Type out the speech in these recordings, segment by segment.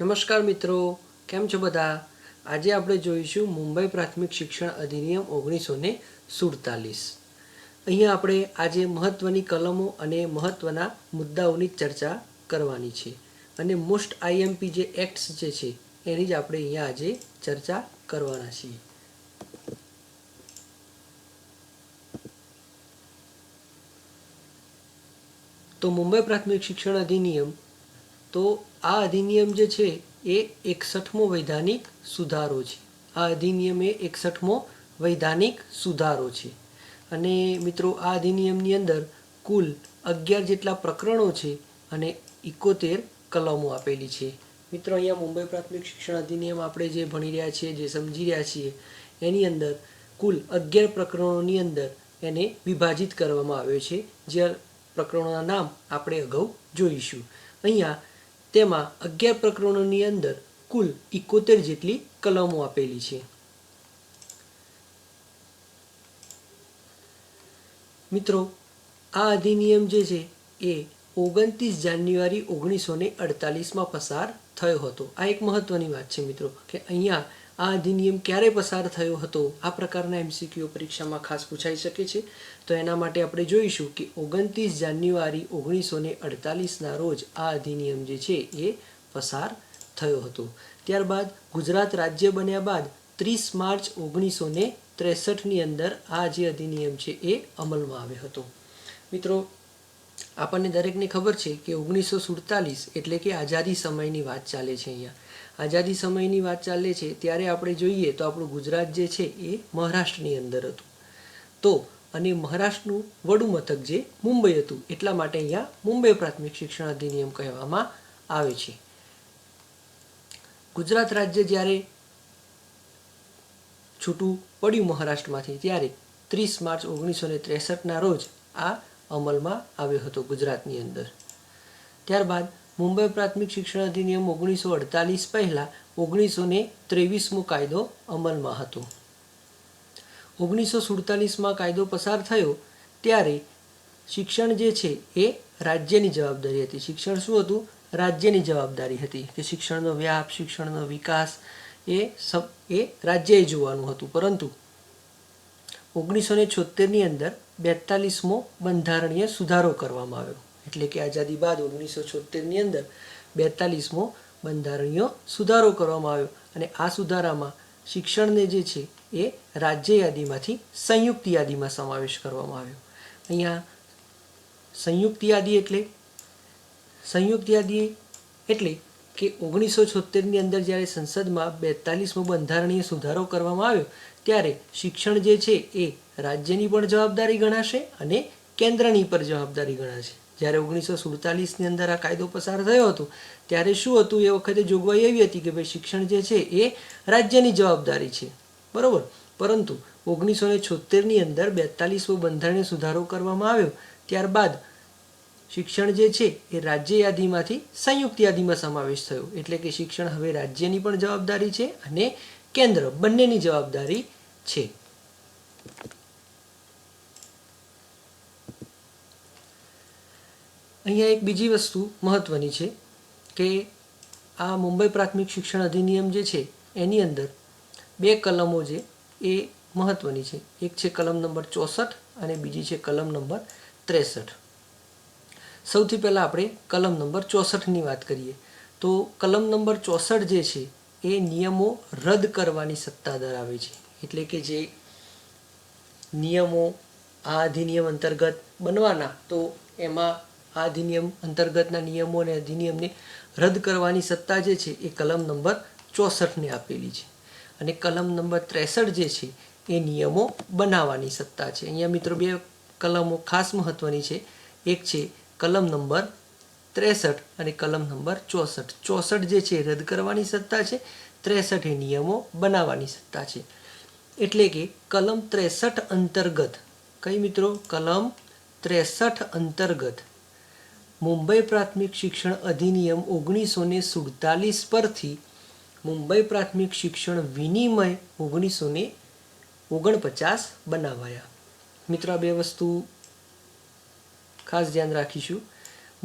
નમસ્કાર મિત્રો, કેમ છો બધા? આજે આપણે જોઈશું મુંબઈ પ્રાથમિક શિક્ષણ અધિનિયમ ઓગણીસો ને સુડતાલીસ. અહીંયા આપણે આજે મહત્ત્વની કલમો અને મહત્ત્વના મુદ્દાઓની ચર્ચા કરવાની છે અને મોસ્ટ આઈએમપી જે એક્ટ્સ જે છે, એની જ આપણે અહીંયા આજે ચર્ચા કરવાના છીએ. તો મુંબઈ પ્રાથમિક શિક્ષણ અધિનિયમ તો આ અધિનિયમ જે છે એ એકસઠમો વૈધાનિક સુધારો છે. આ અધિનિયમ એ એકસઠમો વૈધાનિક સુધારો છે. અને મિત્રો, આ અધિનિયમની અંદર કુલ અગિયાર જેટલા પ્રકરણો છે અને ઇકોતેર કલમો આપેલી છે. મિત્રો, અહીંયા મુંબઈ પ્રાથમિક શિક્ષણ અધિનિયમ આપણે જે ભણી રહ્યા છીએ, જે સમજી રહ્યા છીએ, એની અંદર કુલ અગિયાર પ્રકરણોની અંદર એને વિભાજિત કરવામાં આવ્યો છે. જે પ્રકરણોના નામ આપણે અગાઉ જોઈશું. અહીંયા તેમાં અગિયાર પ્રકરણોની અંદર કુલ ઇકોતેર જેટલી કલમો આપેલી છે. મિત્રો, આ અધિનિયમ જે છે, એ ઓગણત્રીસ જાન્યુઆરી ઓગણીસો ને અડતાલીસમાં પસાર થયો હતો. આ એક મહત્વની વાત છે મિત્રો, કે અહીંયા આ અધિનિયમ ક્યારે પસાર થયો હતો? આ પ્રકારના એમસીક્યુ પરીક્ષામાં ખાસ પૂછાઈ શકે છે. તો એના માટે આપણે જોઈશું કે ઓગણત્રીસ જાન્યુઆરી ઓગણીસો ને અડતાલીસના રોજ આ અધિનિયમ જે છે એ પસાર થયો હતો. ત્યારબાદ ગુજરાત રાજ્ય બન્યા બાદ ત્રીસ માર્ચ ઓગણીસો ને ત્રેસઠની અંદર આ જે અધિનિયમ છે એ અમલમાં આવ્યો હતો. મિત્રો આપણને દરેકને ખબર છે કે ઓગણીસો સુડતાલીસ એટલે કે આઝાદી સમયની વાત ચાલે છે અહીંયા. આઝાદી સમયની વાત ચાલે છે, ત્યારે આપણે જોઈએ તો આપણું ગુજરાત જે છે એ મહારાષ્ટ્રની અંદર હતું. તો અને મહારાષ્ટ્રનું વડું મથક જે મુંબઈ હતું, એટલા માટે અહીંયા મુંબઈ પ્રાથમિક શિક્ષણ અધિનિયમ કહેવામાં આવે છે. ગુજરાત રાજ્ય જ્યારે છૂટું પડ્યું મહારાષ્ટ્રમાંથી, ત્યારે ત્રીસ માર્ચ ઓગણીસો ને ત્રેસઠના રોજ આ અમલમાં આવ્યો હતો ગુજરાતની અંદર. ત્યારબાદ મુંબઈ પ્રાથમિક શિક્ષણ અધિનિયમ ઓગણીસો અડતાલીસ પહેલાં ઓગણીસો ને ત્રેવીસમો કાયદો અમલમાં હતો. ઓગણીસો સુડતાલીસમાં કાયદો પસાર થયો ત્યારે શિક્ષણ જે છે એ રાજ્યની જવાબદારી હતી. શિક્ષણ શું હતું? રાજ્યની જવાબદારી હતી કે શિક્ષણનો વ્યાપ, શિક્ષણનો વિકાસ એ સબ, એ રાજ્યએ જોવાનું હતું. પરંતુ ઓગણીસો ને છોતેરની અંદર બેતાલીસમો બંધારણીય સુધારો કરવામાં આવ્યો. એટલે કે આઝાદી બાદ ઓગણીસો છોતેરની અંદર બેતાલીસમો બંધારણીય સુધારો કરવામાં આવ્યો. અને આ સુધારામાં શિક્ષણને જે છે એ રાજ્ય યાદીમાંથી સંયુક્ત યાદીમાં સમાવેશ કરવામાં આવ્યો. અહીંયા સંયુક્ત યાદી એટલે? સંયુક્ત યાદી એટલે કે ઓગણીસો છોતેરની અંદર જ્યારે સંસદમાં બેતાલીસમો બંધારણીય સુધારો કરવામાં આવ્યો, ત્યારે શિક્ષણ જે છે એ રાજ્યની પણ જવાબદારી ગણાશે અને કેન્દ્રની પણ જવાબદારી ગણાશે. જ્યારે ઓગણીસો સુડતાલીસની અંદર આ કાયદો પસાર થયો હતો, ત્યારે શું હતું? એ વખતે જોગવાઈ એવી હતી કે ભાઈ શિક્ષણ જે છે એ રાજ્યની જવાબદારી છે. બરાબર? પરંતુ ઓગણીસો ને છોતેરની અંદર બેતાલીસમો બંધારણીય સુધારો કરવામાં આવ્યો, ત્યારબાદ શિક્ષણ જે છે એ રાજ્ય યાદીમાંથી સંયુક્ત યાદીમાં સમાવેશ થયો. એટલે કે શિક્ષણ હવે રાજ્યની પણ જવાબદારી છે અને કેન્દ્ર બંનેની જવાબદારી છે. અહીંયા એક બીજી વસ્તુ મહત્વની છે કે આ મુંબઈ પ્રાથમિક શિક્ષણ અધિનિયમ જે છે એની અંદર બે કલમો જે એ મહત્વની છે. એક છે કલમ નંબર ચોસઠ અને બીજી છે કલમ નંબર ત્રેસઠ. સૌથી પહેલાં આપણે કલમ નંબર ચોસઠની વાત કરીએ. તો કલમ નંબર ચોસઠ જે છે, એ નિયમો રદ કરવાની સત્તા ધરાવે છે. એટલે કે જે નિયમો આ અધિનિયમ અંતર્ગત બનવાના, તો એમાં આ અધિનિયમ અંતર્ગતના નિયમો અને અધિનિયમને રદ કરવાની સત્તા જે છે, એ કલમ નંબર ચોસઠને આપેલી છે. અને કલમ નંબર ત્રેસઠ જે છે, એ નિયમો બનાવવાની સત્તા છે. અહીંયા મિત્રો બે કલમો ખાસ મહત્વની છે. એક છે કલમ નંબર ત્રેસઠ અને કલમ નંબર ચોસઠ. ચોસઠ જે છે એ રદ કરવાની સત્તા છે, ત્રેસઠ એ નિયમો બનાવવાની સત્તા છે. એટલે કે કલમ ત્રેસઠ અંતર્ગત, કઈ મિત્રો? કલમ ત્રેસઠ અંતર્ગત, મુંબઈ પ્રાથમિક શિક્ષણ અધિનિયમ ઓગણીસો ને સુડતાલીસ પરથી મુંબઈ પ્રાથમિક શિક્ષણ વિનિમય ઓગણીસો ને ઓગણપચાસ બનાવાયા. મિત્રો, આ બે વસ્તુ ખાસ ધ્યાન રાખીશું.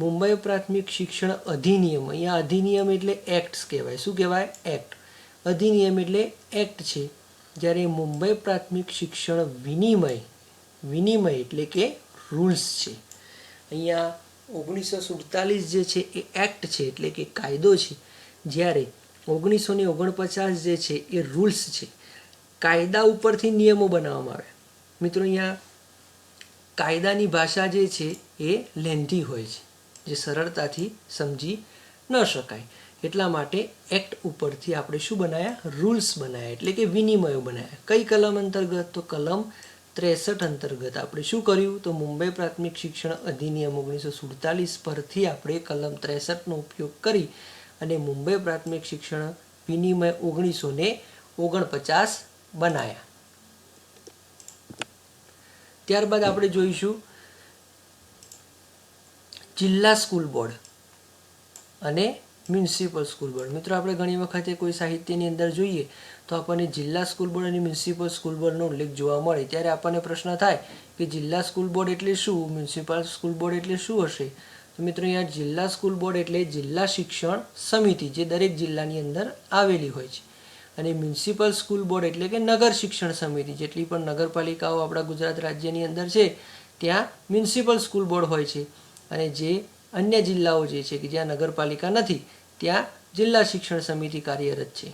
મુંબઈ પ્રાથમિક શિક્ષણ અધિનિયમ. અહીંયા અધિનિયમ એટલે એક્ટ્સ કહેવાય. શું કહેવાય? એક્ટ. અધિનિયમ એટલે એક્ટ છે. જ્યારે મુંબઈ પ્રાથમિક શિક્ષણ વિનિમય વિનિમય એટલે કે રૂલ્સ છે. અહીંયા ઓગણીસો સુડતાલીસ જે છે એ એક્ટ છે, એટલે કે કાયદો છે. જ્યારે ઓગણીસો ને ઓગણપચાસ જે છે એ રૂલ્સ છે. કાયદા ઉપરથી નિયમો બનાવવામાં આવ્યા મિત્રો, અહીંયા કાયદાની ભાષા જે છે એ લેન્ધી હોય છે, જે સરળતાથી સમજી ન શકાય. એટલા માટે એક્ટ ઉપરથી આપણે શું બનાવ્યા રૂલ્સ બનાવ્યા એટલે કે વિનિમયો બનાવ્યા કઈ કલમ અંતર્ગત? તો કલમ ત્રેસઠ અંતર્ગત. આપણે શું કર્યું? તો મુંબઈ પ્રાથમિક શિક્ષણ અધિનિયમ ઓગણીસો સુડતાલીસ પરથી આપણે કલમ ત્રેસઠનો ઉપયોગ કરી અને મુંબઈ પ્રાથમિક શિક્ષણ વિનિમય ઓગણીસો ને ઓગણપચાસ બનાયા. ત્યારબાદ આપણે જોઈશું જિલ્લા સ્કૂલ બોર્ડ અને મ્યુનિસિપલ સ્કૂલ બોર્ડ. મિત્રો, આપણે ઘણી વખતે કોઈ સાહિત્યની અંદર જોઈએ તો આપણને જિલ્લા સ્કૂલ બોર્ડ અને મ્યુનિસિપલ સ્કૂલ બોર્ડનો ઉલ્લેખ જોવા મળે. ત્યારે આપણને પ્રશ્ન થાય કે જિલ્લા સ્કૂલ બોર્ડ એટલે શું? મ્યુનિસિપલ સ્કૂલ બોર્ડ એટલે શું હશે? તો મિત્રો, અહીંયા જિલ્લા સ્કૂલ બોર્ડ એટલે જિલ્લા શિક્ષણ સમિતિ જે દરેક જિલ્લાની અંદર આવેલી હોય છે. અને મ્યુનિસિપલ સ્કૂલ બોર્ડ એટલે કે નગર શિક્ષણ સમિતિ, જેટલી પણ નગરપાલિકાઓ આપણા ગુજરાત રાજ્યની અંદર છે, ત્યાં મ્યુનિસિપલ સ્કૂલ બોર્ડ હોય છે. અને જે અન્ય જિલ્લાઓ જે છે કે જ્યાં નગરપાલિકા નથી, ત્યાં જિલ્લા શિક્ષણ સમિતિ કાર્યરત છે.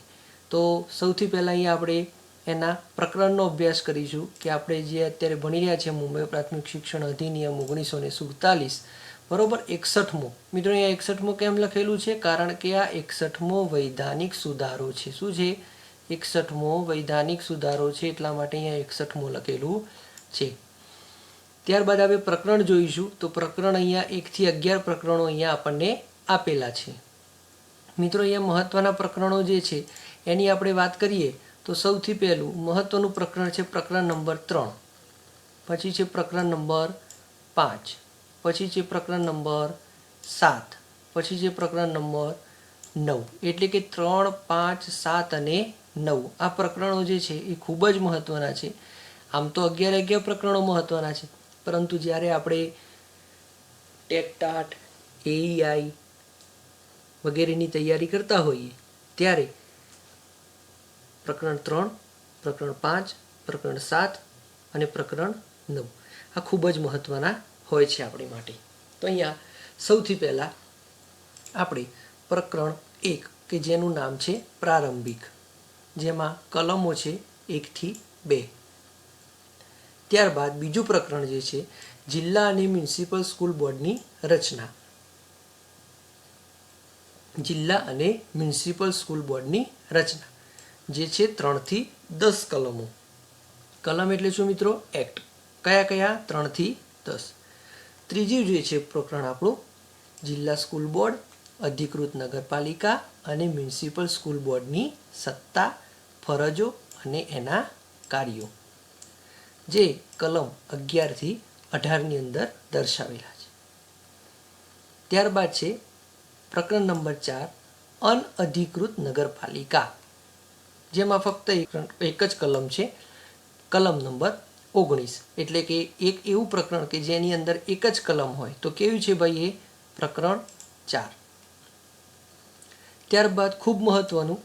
તો સૌથી પહેલાં અહીંયા આપણે એના પ્રકરણનો અભ્યાસ કરીશું કે આપણે જે અત્યારે ભણી રહ્યા છીએ મુંબઈ પ્રાથમિક શિક્ષણ અધિનિયમ ઓગણીસો ને સુડતાલીસ, બરોબર એકસઠમો. મિત્રો અહીંયા એકસઠમો કેમ લખેલું છે? કારણ કે આ એકસઠમો વૈધાનિક સુધારો છે. શું છે? એકસઠમો વૈધાનિક સુધારો છે એટલા માટે અહીંયા એકસઠમો લખેલું છે. ત્યારબાદ આપણે પ્રકરણ જોઈશું. તો પ્રકરણ અહીંયા એકથી અગિયાર પ્રકરણો અહીંયા આપણને આપેલા છે. મિત્રો, અહીંયા મહત્ત્વના પ્રકરણો જે છે, એની આપણે વાત કરીએ, તો સૌથી પહેલું મહત્ત્વનું પ્રકરણ છે પ્રકરણ નંબર ત્રણ. પછી છે પ્રકરણ નંબર પાંચ. પછી છે પ્રકરણ નંબર સાત. પછી છે પ્રકરણ નંબર નવ. એટલે કે ત્રણ, પાંચ, સાત અને નવ. આ પ્રકરણો જે છે એ ખૂબ જ મહત્ત્વના છે. આમ તો અગિયાર અગિયાર પ્રકરણો મહત્ત્વના છે. પરંતુ જ્યારે આપણે ટેકટાટ એઈઆઈ વગેરેની તૈયારી કરતા હોઈએ, ત્યારે પ્રકરણ ત્રણ, પ્રકરણ પાંચ, પ્રકરણ સાત અને પ્રકરણ નવ આ ખૂબ જ મહત્ત્વના હોય છે આપણી માટે. તો અહીંયા સૌથી પહેલાં આપણે પ્રકરણ એક, કે જેનું નામ છે પ્રારંભિક, જેમાં કલમો છે એકથી બે. ત્યારબાદ બીજું પ્રકરણ જે છે, જિલ્લા અને મ્યુનિસિપલ સ્કૂલ બોર્ડની રચના. જિલ્લા અને મ્યુનિસિપલ સ્કૂલ બોર્ડની રચના. જે છે, ત્રણથી દસ કલમો. કલમ એટલે શું મિત્રો? એક્ટ. કયા કયા? ત્રણથી દસ. ત્રીજું જે છે, પ્રકરણ આપણું, જિલ્લા સ્કૂલ બોર્ડ, અધિકૃત નગરપાલિકા અને મ્યુનિસિપલ સ્કૂલ બોર્ડની સત્તા, ફરજો અને એના કાર્યો. જે કલમ અગિયારથી અઢારની અંદર દર્શાવેલા છે. ત્યારબાદ છે પ્રકરણ નંબર ચાર, અનઅધિકૃત નગરપાલિકા. જેમાં ફક્ત એક જ કલમ છે. કલમ નંબર ઓગણીસ. એટલે કે એક એવું પ્રકરણ કે જેની અંદર એક જ કલમ હોય. તો કેવું છે ભાઈ એ પ્રકરણ ચાર? ત્યારબાદ ખૂબ મહત્વનું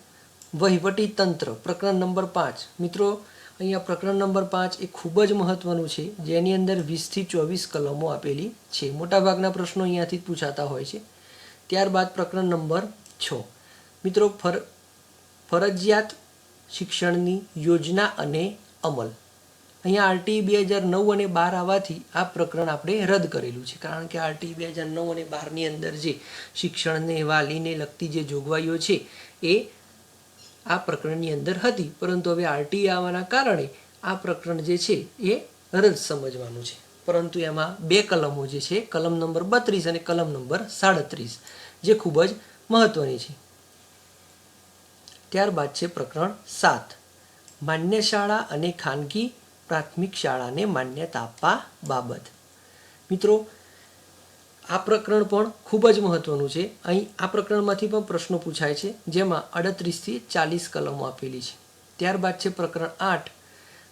વહીવટી તંત્ર પ્રકરણ નંબર પાંચ. મિત્રો અહીંયા પ્રકરણ નંબર પાંચ એ ખૂબ જ મહત્વનું છે, જેની અંદર વીસથી ચોવીસ કલમો આપેલી છે. મોટાભાગના પ્રશ્નો અહીંયાથી જ પૂછાતા હોય છે. ત્યારબાદ પ્રકરણ નંબર છ. મિત્રો, ફર, ફરજિયાત શિક્ષણની યોજના અને અમલ. અહીંયા આરટી બે હજાર નવ અને બાર આવવાથી આ પ્રકરણ આપણે રદ કરેલું છે. કારણ કે આરટી બે હજાર નવ અને બારની અંદર જે શિક્ષણને વાલીને લગતી જે જોગવાઈઓ છે, એ આ પ્રકરણની અંદર હતી, પરંતુ હવે આરટી આવવાના કારણે આ પ્રકરણ જે છે એ રદ સમજવાનું છે. પરંતુ એમાં બે કલમો જે છે, કલમ નંબર બત્રીસ અને કલમ નંબર સાડત્રીસ, જે ખૂબ જ મહત્વની છે. ત્યારબાદ છે પ્રકરણ સાત. માન્ય શાળા અને ખાનગી પ્રાથમિક શાળાને માન્યતા આપવા બાબત. મિત્રો આ પ્રકરણ પણ ખૂબ જ મહત્વનું છે. અહીં આ પ્રકરણમાંથી પણ પ્રશ્નો પૂછાય છે, જેમાં અડત્રીસથી ચાલીસ કલમો આપેલી છે. ત્યારબાદ છે પ્રકરણ આઠ,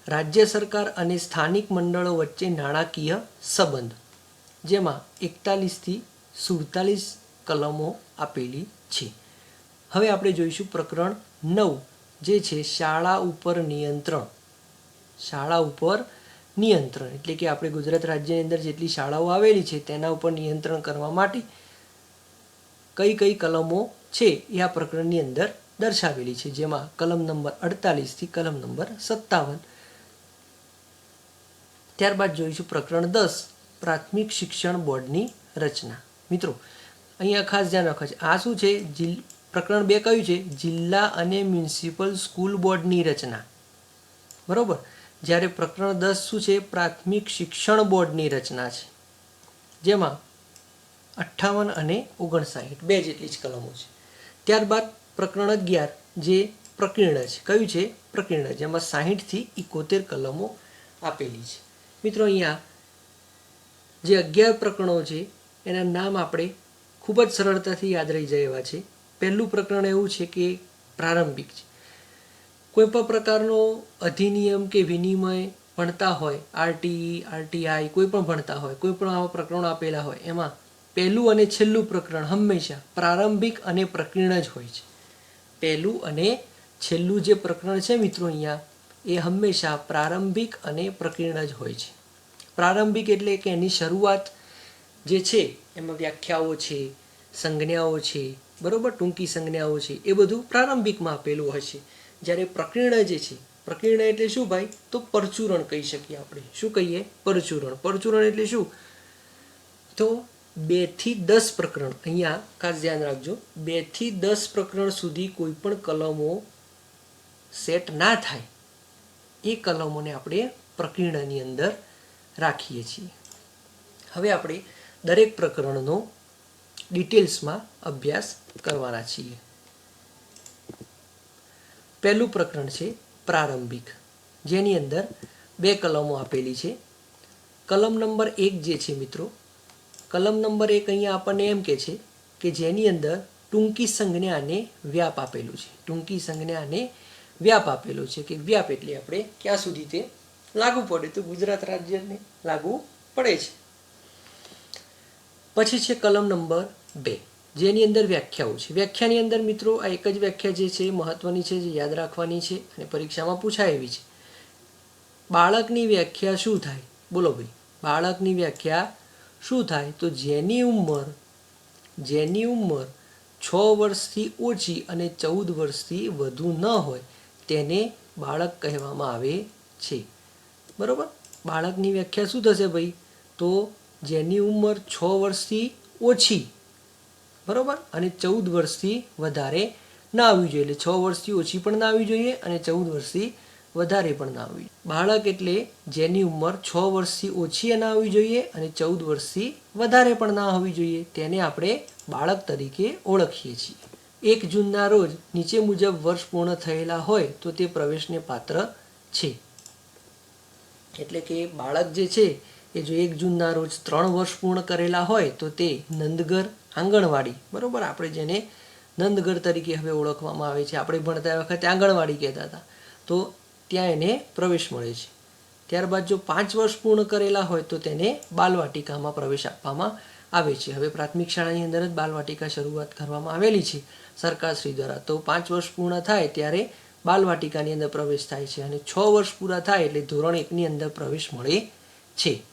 રાજ્ય સરકાર અને સ્થાનિક મંડળો વચ્ચે નાણાકીય સંબંધ, જેમાં એકતાલીસથી સુડતાલીસ કલમો આપેલી છે. હવે આપણે જોઈશું પ્રકરણ નવ, જે છે શાળા ઉપર નિયંત્રણ. શાળા ઉપર નિયંત્રણ. એટલે કે આપણે ગુજરાત રાજ્યની અંદર જેટલી શાળાઓ આવેલી છે, તેના ઉપર નિયંત્રણ કરવા માટે કઈ કઈ કલમો છે એ આ પ્રકરણની અંદર દર્શાવેલી છે. જેમાં કલમ નંબર અડતાલીસથી કલમ નંબર સત્તાવન. ત્યારબાદ જોઈશું પ્રકરણ દસ, પ્રાથમિક શિક્ષણ બોર્ડની રચના. મિત્રો, અહીંયા ખાસ ધ્યાન રાખવા છે. આ શું છે? પ્રકરણ બે કયું છે, જિલ્લા અને મ્યુનિસિપલ સ્કૂલ બોર્ડની રચના. બરોબર? જ્યારે પ્રકરણ દસ શું છે? પ્રાથમિક શિક્ષણ બોર્ડની રચના છે. જેમાં અઠ્ઠાવન અને ઓગણસાઠ બે જેટલી જ કલમો છે. ત્યારબાદ પ્રકરણ અગિયાર જે પ્રકીર્ણ છે. કયું છે? પ્રકીર્ણ, જેમાં સાહીઠથી ઇકોતેર કલમો આપેલી છે. મિત્રો, અહીંયા જે અગિયાર પ્રકરણો છે, એના નામ આપણે ખૂબ જ સરળતાથી યાદ રહી જાય એવા છે. પહેલું પ્રકરણ એવું છે કે પ્રારંભિક છે. કોઈ પણ પ્રકારનો અધિનિયમ કે વિનિમય ભણતા હોય, આરટીઈ, આરટીઆઈ કોઈ પણ ભણતા હોય કોઈ પણ આવા પ્રકરણો આપેલા હોય, એમાં પહેલું અને છેલ્લું પ્રકરણ હંમેશા પ્રારંભિક અને પ્રકીર્ણ જ હોય છે. પહેલું અને છેલ્લું જે પ્રકરણ છે મિત્રો અહીંયા, એ હંમેશા પ્રારંભિક અને પ્રકીર્ણ જ હોય છે. પ્રારંભિક એટલે કે એની શરૂઆત જે છે, એમાં વ્યાખ્યાઓ છે, સંજ્ઞાઓ છે, બરોબર? ટૂંકી સંજ્ઞાઓ છે, એ બધું પ્રારંભિકમાં આપેલું હોય છે. જ્યારે પ્રકીર્ણ જે છે પ્રકીર્ણ એટલે શું ભાઈ? તો પરચુરણ કહી શકીએ આપણે. શું કહીએ? પરચુરણ. પરચુરણ એટલે શું? તો બેથી દસ પ્રકરણ. અહીંયા ખાસ ધ્યાન રાખજો. બેથી દસ પ્રકરણ સુધી કોઈ પણ કલમો સેટ ના થાય, એ કલમોને આપણે પ્રકીર્ણની અંદર રાખીએ છીએ. હવે આપણે દરેક પ્રકરણનો ડિટેલ્સમાં અભ્યાસ કરવાના છીએ. પહેલું પ્રકરણ છે પ્રારંભિક, જેની અંદર બે કલમો આપેલી છે. કલમ નંબર એક જે છે મિત્રો, કલમ નંબર એક અહીંયા આપણને એમ કે છે કે જેની અંદર ટૂંકી સંજ્ઞાને વ્યાપ આપેલું છે. ટૂંકી સંજ્ઞાને વ્યાપ આપેલો છે કે વ્યાપ એટલે આપણે ક્યાં સુધી તે લાગુ પડે તો ગુજરાત રાજ્યને લાગુ પડે છે. પછી છે કલમ નંબર બે. જેની અંદર વ્યાખ્યાઓ છે. વ્યાખ્યાની અંદર મિત્રો આ એક જ વ્યાખ્યા જે છે એ મહત્વની છે, જે યાદ રાખવાની છે અને પરીક્ષામાં પૂછાય એવી છે. બાળકની વ્યાખ્યા શું થાય? બોલો ભાઈ. બાળકની વ્યાખ્યા શું થાય? તો જેની ઉંમર જેની ઉંમર છ વર્ષથી ઓછી અને ચૌદ વર્ષથી વધુ ન હોય તેને બાળક કહેવામાં આવે છે. બરાબર? બાળકની વ્યાખ્યા શું થશે ભાઈ? તો જેની ઉંમર છ વર્ષથી ઓછી બરોબર? અને ચૌદ વર્ષથી વધારે ના આવવી જોઈએ. એટલે છ વર્ષથી ઓછી પણ ના આવવી જોઈએ અને ચૌદ વર્ષથી વધારે પણ ના આવવી બાળક એટલે જેની ઉંમર છ વર્ષથી ઓછી ના આવવી જોઈએ અને ચૌદ વર્ષથી વધારે પણ ના હોવી જોઈએ. તેને આપણે બાળક તરીકે ઓળખીએ છીએ. એક જૂનના રોજ નીચે મુજબ વર્ષ પૂર્ણ થયેલા હોય તો તે પ્રવેશને પાત્ર છે. એટલે કે બાળક જે છે, એ જો એક જૂનના રોજ ત્રણ વર્ષ પૂર્ણ કરેલા હોય તો તે નંદગર આંગણવાડી. બરાબર? આપણે જેને નંદગર તરીકે હવે ઓળખવામાં આવે છે. આપણે ભણતા વખતે આંગણવાડી કહેતા હતા. તો ત્યાં એને પ્રવેશ મળે છે. ત્યારબાદ જો પાંચ વર્ષ પૂર્ણ કરેલા હોય તો તેને બાલવાટિકામાં પ્રવેશ આપવામાં આવે છે. હવે પ્રાથમિક શાળાની અંદર જ બાલવાટિકા શરૂઆત કરવામાં આવેલી છે સરકારશ્રી દ્વારા. તો પાંચ વર્ષ પૂર્ણ થાય ત્યારે બાલવાટિકાની અંદર પ્રવેશ થાય છે અને છ વર્ષ પૂરા થાય એટલે ધોરણ એકની અંદર પ્રવેશ મળે છે.